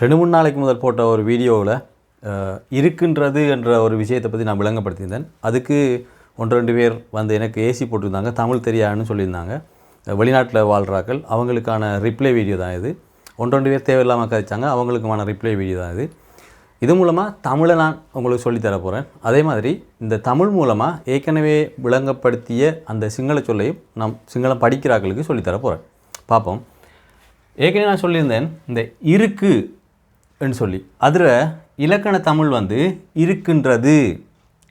ரெண்டு மூணு நாளைக்கு முதல் போட்ட ஒரு வீடியோவில் இருக்கின்றது என்ற ஒரு விஷயத்தை பற்றி நான் விளங்கப்படுத்தியிருந்தேன். அதுக்கு ஒன்று ரெண்டு பேர் வந்து எனக்கு ஏசி போட்டிருந்தாங்க தமிழ் தெரியாதுன்னு சொல்லியிருந்தாங்க. வெளிநாட்டில் வாழ்கிறாக்கள் அவங்களுக்கான ரிப்ளை வீடியோ தான் இது. ஒன்று ரெண்டு பேர் தேவையில்லாமல் கதைச்சாங்க அவங்களுக்குமான ரிப்ளை வீடியோ தான் இது. இது மூலமாக தமிழை நான் உங்களுக்கு சொல்லித்தர போகிறேன் அதே மாதிரி இந்த தமிழ் மூலமாக ஏற்கனவே விளங்கப்படுத்திய அந்த சிங்கள சொல்லையும் நம் சிங்களம் படிக்கிறாக்களுக்கு சொல்லித்தர போகிறேன் பார்ப்போம். ஏற்கனவே நான் சொல்லியிருந்தேன் இந்த இருக்கு என்று சொல்லி. அதில் இலக்கண தமிழ் வந்து இருக்கின்றது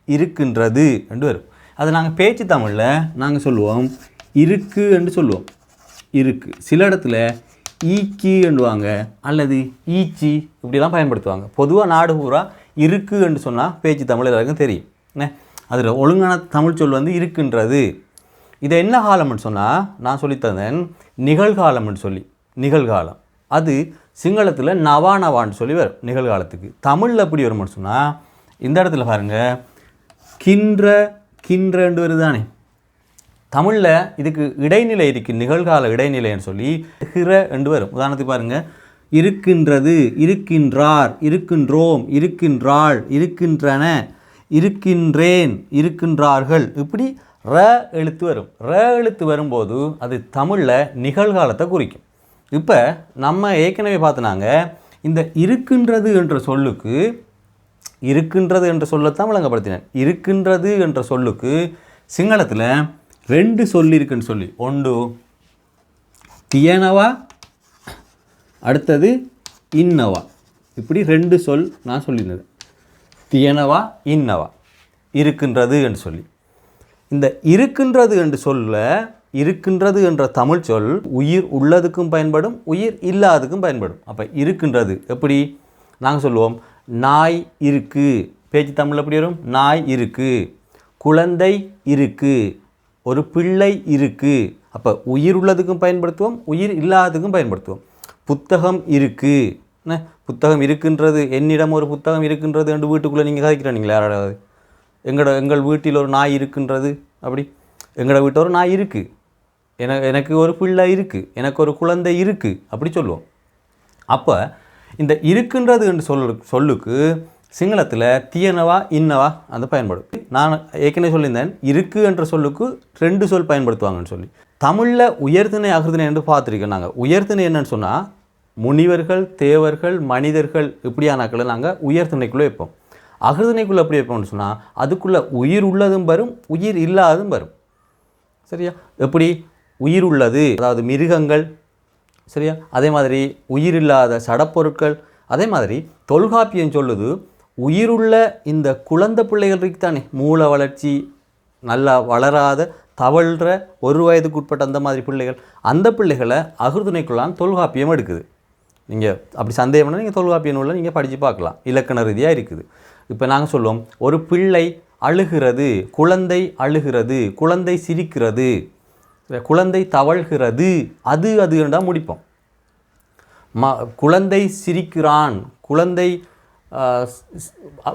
இருக்கின்றது என்று வரும். அதை நாங்கள் பேச்சு தமிழில் நாங்கள் சொல்லுவோம் இருக்கு என்று சொல்லுவோம். இருக்கு. சில இடத்துல ஈக்கி என்றுவாங்க அல்லது ஈச்சி இப்படிலாம் பயன்படுத்துவாங்க. பொதுவாக நாடு பூரா இருக்கு என்று சொன்னால் பேச்சு தமிழ் எல்லாருக்கும் தெரியும். என்ன? அதில் ஒழுங்கான தமிழ் சொல் வந்து இருக்கின்றது. இதை என்ன காலம்னு சொன்னால் நான் சொல்லித்தந்தேன் நிகழ்காலம்னு சொல்லி. நிகழ்காலம். அது சிங்களத்தில் நவா நவான்னு சொல்லி வரும் நிகழ்காலத்துக்கு. தமிழில் எப்படி வரும்னு சொன்னால் இந்த இடத்துல பாருங்கள் கின்ற கின்றன்று வருதானே. தமிழில் இதுக்கு இடைநிலை இருக்குது நிகழ்கால இடைநிலைன்னு சொல்லி ஹிர என்று வரும். உதாரணத்துக்கு பாருங்கள் இருக்கின்றது இருக்கின்றார் இருக்கின்றோம் இருக்கின்றாள் இருக்கின்றன இருக்கின்றேன் இருக்கின்றார்கள். இப்படி ர எழுத்து வரும். ர எழுத்து வரும்போது அது தமிழில் நிகழ்காலத்தை குறிக்கும். இப்போ நம்ம ஏற்கனவே பார்த்தனாங்க இந்த இருக்கின்றது என்ற சொல்லுக்கு இருக்கின்றது என்ற சொல்லத்தான் விளங்கப்படுத்தினேன். இருக்கின்றது என்ற சொல்லுக்கு சிங்களத்தில் ரெண்டு சொல் இருக்குன்னு சொல்லி. ஒன்று தியனவா அடுத்தது இன்னவா. இப்படி ரெண்டு சொல் நான் சொல்லியிருந்தது தியனவா இன்னவா. இருக்கின்றது என்று சொல்லி. இந்த இருக்கின்றது என்று சொல்ல இருக்கின்றது என்ற தமிழ் சொல் உயிர் உள்ளதுக்கும் பயன்படும் உயிர் இல்லாததுக்கும் பயன்படும். அப்போ இருக்கின்றது எப்படி? நாங்கள் சொல்லுவோம் நாய் இருக்கு. பேச்சு தமிழ் எப்படி வரும்? நாய் இருக்கு. குழந்தை இருக்கு. ஒரு பிள்ளை இருக்கு. அப்போ உயிர் உள்ளதுக்கும் பயன்படுத்துவோம் உயிர் இல்லாததுக்கும் பயன்படுத்துவோம். புத்தகம் இருக்கு. என்ன? புத்தகம் இருக்கின்றது. என்னிடம் ஒரு புத்தகம் இருக்கின்றது என்று வீட்டுக்குள்ளே நீங்கள் கதைக்கிறீங்களா யாராவது? எங்களோட எங்கள் வீட்டில் ஒரு நாய் இருக்கின்றது. அப்படி. எங்களோட வீட்டில் ஒரு நாய் இருக்குது என எனக்கு ஒரு பிள்ளை இருக்குது எனக்கு ஒரு குழந்தை இருக்குது அப்படி சொல்லுவோம். அப்போ இந்த இருக்குன்றது என்று சொல்லு சொல்லுக்கு சிங்களத்தில் தீயனவா இன்னவா அந்த பயன்படும். நான் ஏற்கனவே சொல்லியிருந்தேன் இருக்கு என்ற சொல்லுக்கு ரெண்டு சொல் பயன்படுத்துவாங்கன்னு சொல்லி. தமிழில் உயர்திணை அகிர்திணை என்று பார்த்துருக்கோம் நாங்கள் உயர்திணை என்னன்னு சொன்னால் முனிவர்கள் தேவர்கள் மனிதர்கள் இப்படியானாக்களை நாங்கள் உயர்திணைக்குள்ளே வைப்போம். அகிர்திணைக்குள்ளே எப்படி வைப்போம்னு சொன்னால் அதுக்குள்ளே உயிர் உள்ளதும் வரும் உயிர் இல்லாததும் வரும். சரியா? எப்படி? உயிர் உள்ளது அதாவது மிருகங்கள் சரியா? அதே மாதிரி உயிரில்லாத சடப்பொருட்கள் அதே மாதிரி தொல்காப்பியம் சொல்லுது உயிருள்ள இந்த குழந்தை பிள்ளைகள் தானே மூல வளர்ச்சி நல்லா வளராத தவழ்கிற ஒரு வயதுக்கு உட்பட்ட அந்த மாதிரி பிள்ளைகள் அந்த பிள்ளைகளை அகிர்துணைக்குள்ளான் தொல்காப்பியம் எடுக்குது. நீங்கள் அப்படி சந்தேகம்னா நீங்கள் தொல்காப்பிய நூலில் நீங்கள் படித்து பார்க்கலாம். இலக்கண ரீதியாக இருக்குது. இப்போ நாங்கள் சொல்லுவோம் ஒரு பிள்ளை அழுகிறது குழந்தை அழுகிறது குழந்தை சிரிக்கிறது. குழந்தை தவழ்கிறது. அது அது என்றால் முடிப்போம். ம குழந்தை சிரிக்கிறான் குழந்தை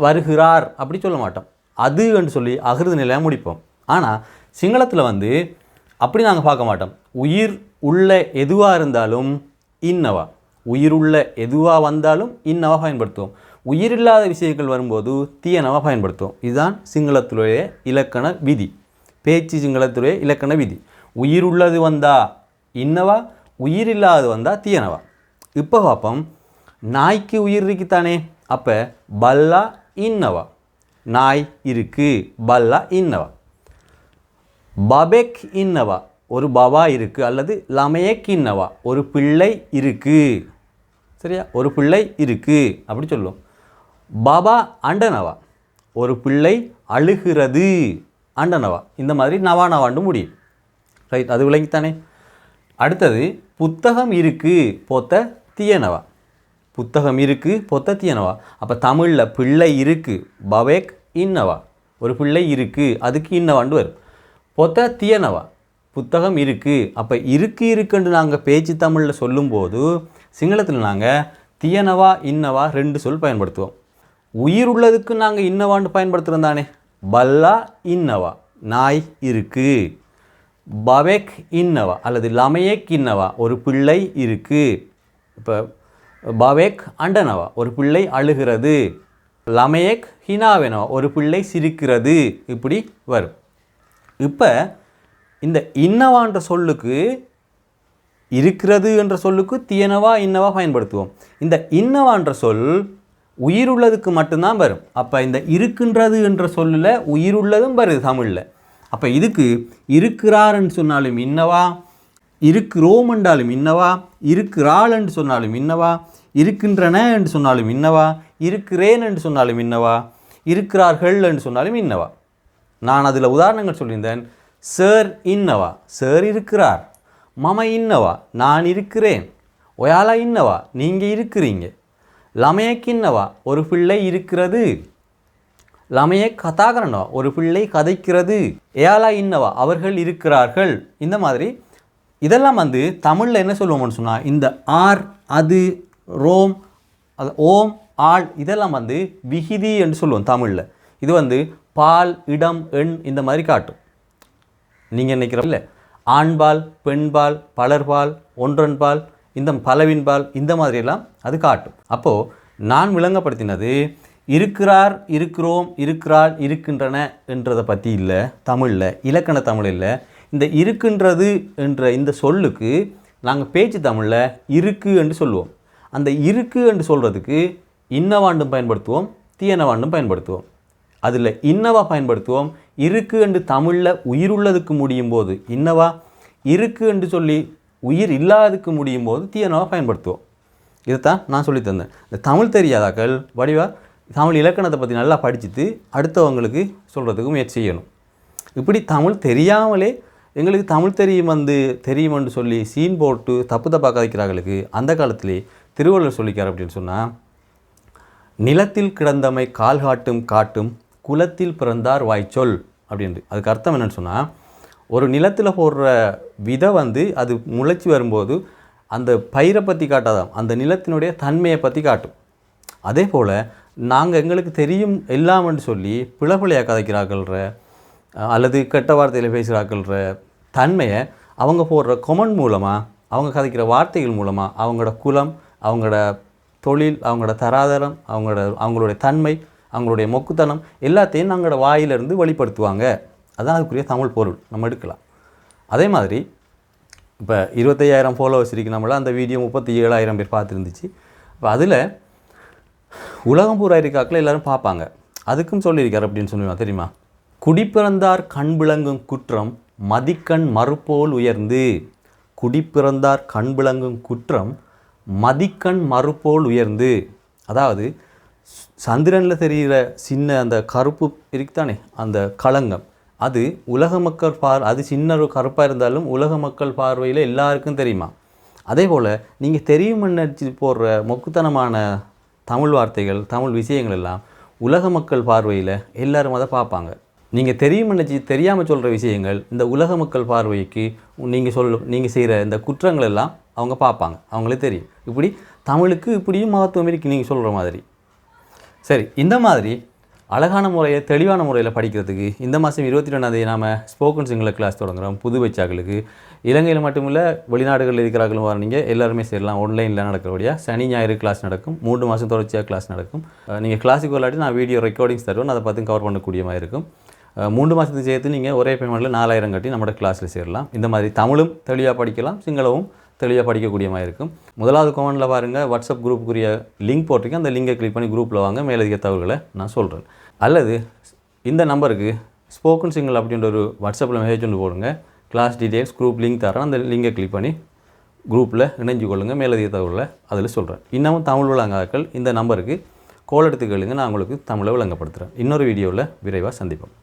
வருகிறார் அப்படி சொல்ல மாட்டோம். அது என்று சொல்லி அகிருத நிலையாக முடிப்போம். ஆனால் சிங்களத்தில் வந்து அப்படி நாங்கள் பார்க்க மாட்டோம். உயிர் உள்ள எதுவாக இருந்தாலும் இன்னவா. உயிர் உள்ள எதுவாக வந்தாலும் இன்னவா பயன்படுத்துவோம். உயிரில்லாத விஷயங்கள் வரும்போது தீயனவா பயன்படுத்துவோம். இதுதான் சிங்களத்துடைய இலக்கண விதி. பேச்சு சிங்களத்துடைய இலக்கண விதி. உயிர் உள்ளது வந்தா இன்னவா? உயிர் இல்லாதது வந்தா தீயனவா? இப்போ பார்ப்போம் நாய்க்கு உயிர் இருக்குத்தானே அப்போ பல்லா இன்னவா? நாய் இருக்கு பல்லா இன்னவா? பபெக் இன்னவா? ஒரு பவா இருக்கு அல்லது லமையக் இன்னவா? ஒரு பிள்ளை இருக்குது சரியா? ஒரு பிள்ளை இருக்குது அப்படி சொல்லுவோம் பாபா அண்டனவா? ஒரு பிள்ளை அழுகிறது. அண்டனவா? இந்த மாதிரி நவா நவாண்டு முடியும். ரைட் அது விளங்கித்தானே? அடுத்தது புத்தகம் இருக்குது போத்த தியனவா? புத்தகம் இருக்குது பொத்த தியனவா? அப்போ தமிழில் பிள்ளை இருக்குது பவேக் இன்னவா? ஒரு பிள்ளை இருக்குது அதுக்கு இன்னவாண்டு வரும். பொத்த தியனவா? புத்தகம் இருக்குது அப்போ இருக்கு இருக்குன்னு நாங்கள் பேச்சு தமிழில் சொல்லும்போது சிங்களத்தில் நாங்கள் தியனவா இன்னவா ரெண்டு சொல் பயன்படுத்துவோம். உயிர் உள்ளதுக்கு நாங்கள் இன்னவான்னு பயன்படுத்துகிறோம் தானே? பல்லா இன்னவா. நாய் இருக்குது பவேக் இன்னவா அல்லது லமையேக் இன்னவா? ஒரு பிள்ளை இருக்குது இப்போ பவேக் அண்டனவா? ஒரு பிள்ளை அழுகிறது. லமையேக் ஹினாவெனவா? ஒரு பிள்ளை சிரிக்கிறது. இப்படி வரும். இப்போ இந்த இன்னவான்ற சொல்லுக்கு இருக்கிறது என்ற சொல்லுக்கு தியனவா இன்னவா பயன்படுத்துவோம். இந்த இன்னவான்ற சொல் உயிருள்ளதுக்கு மட்டும்தான் வரும். அப்போ இந்த இருக்கின்றது என்ற சொல்லில் உயிருள்ளதும் வருது தமிழில். அப்போ இதுக்கு இருக்கிறாருன்னு சொன்னாலும் இன்னவா? இருக்கிறோம் என்றாலும் இன்னவா? இருக்கிறாள் என்று சொன்னாலும் இன்னவா? இருக்கின்றன என்று சொன்னாலும் இன்னவா? இருக்கிறேன் என்று சொன்னாலும் இன்னவா? இருக்கிறார்கள் என்று சொன்னாலும் இன்னவா? நான் அதில் உதாரணங்கள் சொல்லியிருந்தேன். சார் இன்னவா? சார் இருக்கிறார். மம இன்னவா? நான் இருக்கிறேன். ஒயாலா இன்னவா? நீங்கள் இருக்கிறீங்க. லமயக் இன்னவா? ஒரு பிள்ளை இருக்கிறது. லமயக் கதாகரணவா ஒரு பிள்ளை கதைக்கிறது. ஏலா இன்னவா அவர்கள் இருக்கிறார்கள். இந்த மாதிரி இதெல்லாம் வந்து தமிழில் என்ன சொல்லுவோம்னு சொன்னால் இந்த ஆர் அது ரோம் அது ஓம் ஆள் இதெல்லாம் வந்து விகிதி என்று சொல்லுவோம் தமிழில். இது வந்து பால் இடம் எண் இந்த மாதிரி காட்டும். நீங்கள் நினைக்கிறோம்ல ஆண்பால் பெண்பால் பலர்பால் ஒன்றன்பால் இந்த பலவின்பால் இந்த மாதிரியெல்லாம் அது காட்டும். அப்போது நான் விளங்கப்படுத்தினது இருக்கிறார் இருக்கிறோம் இருக்கிறாள் இருக்கின்றன என்றதை பற்றி இல்லை தமிழில் இலக்கண தமிழ் இல்லை இந்த இருக்கின்றது என்ற இந்த சொல்லுக்கு நாங்கள் பேச்சு தமிழில் இருக்கு என்று சொல்லுவோம். அந்த இருக்கு என்று சொல்கிறதுக்கு இன்னவாண்டும் பயன்படுத்துவோம் தீயனவாண்டும் பயன்படுத்துவோம். அதில் இன்னவா பயன்படுத்துவோம் இருக்கு என்று தமிழில் உயிருள்ளதுக்கு முடியும் போது இன்னவா இருக்கு என்று சொல்லி உயிர் இல்லாததுக்கு முடியும் போது தீயனவா பயன்படுத்துவோம். இதைத்தான் நான் சொல்லி தந்தேன். இந்த தமிழ் தெரியாதாக்கள் வடிவா தமிழ் இலக்கணத்தை பற்றி நல்லா படிச்சுட்டு அடுத்தவங்களுக்கு சொல்கிறதுக்கு முயற்சி செய்யணும். இப்படி தமிழ் தெரியாமலே எங்களுக்கு தமிழ் தெரியும் வந்து தெரியுமென்று சொல்லி சீன் போட்டு தப்பு தப்பாக கதைக்கிறார்களுக்கு அந்த காலத்திலே திருவள்ளுவர் சொல்லிக்கார் அப்படின்னு சொன்னால் நிலத்தில் கிடந்தமை கால் காட்டும் காட்டும் குலத்தில் பிறந்தார் வாய்ச்சொல் அப்படின்ட்டு. அதுக்கு அர்த்தம் என்னென்னு சொன்னால் ஒரு நிலத்தில் போடுற விதை வந்து அது முளைச்சி வரும்போது அந்த பயிரை பற்றி காட்டாதான் அந்த நிலத்தினுடைய தன்மையை பற்றி காட்டும். அதே போல் நாங்கள் எங்களுக்கு தெரியும் எல்லாம்னு சொல்லி பிளபிளையாக கதைக்கிறார்கள்ற அல்லது கெட்ட வார்த்தையில் பேசுகிறார்கள்ற தன்மையை அவங்க போடுற கொமன் மூலமாக அவங்க கதைக்கிற வார்த்தைகள் மூலமாக அவங்களோட குலம் அவங்களோட தொழில் அவங்களோட தராதரம் அவங்களோட அவங்களுடைய தன்மை அவங்களுடைய மொக்குத்தனம் எல்லாத்தையும் நாங்களோட வாயிலிருந்து வெளிப்படுத்துவாங்க. அதான் அதுக்குரிய தமிழ் பொருள். நம்ம எடுக்கலாம். அதே மாதிரி இப்போ இருபத்தையாயிரம் ஃபாலோவர்ஸ் இருக்கு நம்மள அந்த வீடியோ முப்பத்தி ஏழாயிரம் பேர் பார்த்துருந்துச்சு. இப்போ அதில் உலகம் பூரா இருக்காக்கில் எல்லாரும் பார்ப்பாங்க. அதுக்கும் சொல்லியிருக்கார் அப்படின்னு சொல்லுவாங்க தெரியுமா? குடிப்பிறந்தார் கண் விளங்கும் குற்றம் மதிக்கண் மறுபோல் உயர்ந்து. குடிப்பிறந்தார் கண் விளங்கும் குற்றம் மதிக்கண் மறுபோல் உயர்ந்து. அதாவது சந்திரனில் தெரிகிற சின்ன அந்த கருப்பு இருக்குதானே அந்த களங்கம். அது உலக மக்கள் பார் அது சின்ன ஒரு கருப்பாக இருந்தாலும் உலக மக்கள் பார்வையில் எல்லாருக்கும் தெரியுமா? அதே போல் நீங்கள் தெரியும்னு நினச்சி போடுற மொக்குத்தனமான தமிழ் வார்த்தைகள் தமிழ் விஷயங்கள் எல்லாம் உலக மக்கள் பார்வையில் எல்லோரும் அதை பார்ப்பாங்க. நீங்கள் தெரியும் நினச்சி தெரியாமல் சொல்கிற விஷயங்கள் இந்த உலக மக்கள் பார்வைக்கு நீங்கள் சொல் நீங்கள் செய்கிற இந்த குற்றங்கள் எல்லாம் அவங்க பார்ப்பாங்க. அவங்களே தெரியும். இப்படி தமிழுக்கு இப்படியும் மகத்துவம் இருக்குது நீங்கள் சொல்கிற மாதிரி. சரி இந்த மாதிரி அழகான முறையை தெளிவான முறையில் படிக்கிறதுக்கு இந்த மாதம் இருபத்தி ரெண்டாந்தேதி நாம் ஸ்போக்கன் சிங்கள கிளாஸ் தொடங்குறோம் புது வச்சாக்களுக்கு இலங்கையில் மட்டுமில்ல வெளிநாடுகளில் இருக்கிறார்களும் வரீங்க எல்லாருமே சேரலாம். ஆன்லைனில் நடக்கிறபடியாக சனி ஞாயிறு கிளாஸ் நடக்கும். மூன்று மாதம் தொடர்ச்சியாக கிளாஸ் நடக்கும். நீங்கள் கிளாஸுக்கு விளையாட்டி நான் வீடியோ ரெக்கார்டிங்ஸ் தருவேன். அதை பார்த்து கவர் பண்ணக்கூடிய மாதிரி இருக்கும். மூன்று மாதத்துக்கு சேர்த்து நீங்கள் ஒரே பேமெண்ட்டில் நாலாயிரம் கட்டி நம்மளோட கிளாஸில் சேரலாம். இந்த மாதிரி தமிழும் தெளிவாக படிக்கலாம் சிங்களவும் தெளிவாக படிக்கக்கூடிய மாதிரி இருக்கும். முதலாவது கமெண்ட்டில் பாருங்கள் வாட்ஸ்அப் குரூப்புக்குரிய லிங்க் போட்டிருக்கேன். அந்த லிங்கை கிளிக் பண்ணி குரூப்பில் வாங்க மேலதிக தகவல்களை நான் சொல்கிறேன் அல்லது இந்த நம்பருக்கு ஸ்போக்கன் சிங்கிள் அப்படின்ற ஒரு வாட்ஸ்அப்பில் மெசேஜ் ஒன்று போடுங்க. கிளாஸ் டீட்டெயில்ஸ் குரூப் லிங்க் தரேன். அந்த லிங்கை கிளிக் பண்ணி குரூப்பில் இணைஞ்சு கொள்ளுங்கள் மேலதிக தகவலை அதில் சொல்கிறேன் இன்னமும் தமிழ் விளங்காக்கள். இந்த நம்பருக்கு கோல் எடுத்து கேளுங்க. நான் உங்களுக்கு தமிழை விளங்கப்படுத்துகிறேன் இன்னொரு வீடியோவில் விரைவாக சந்திப்போம்.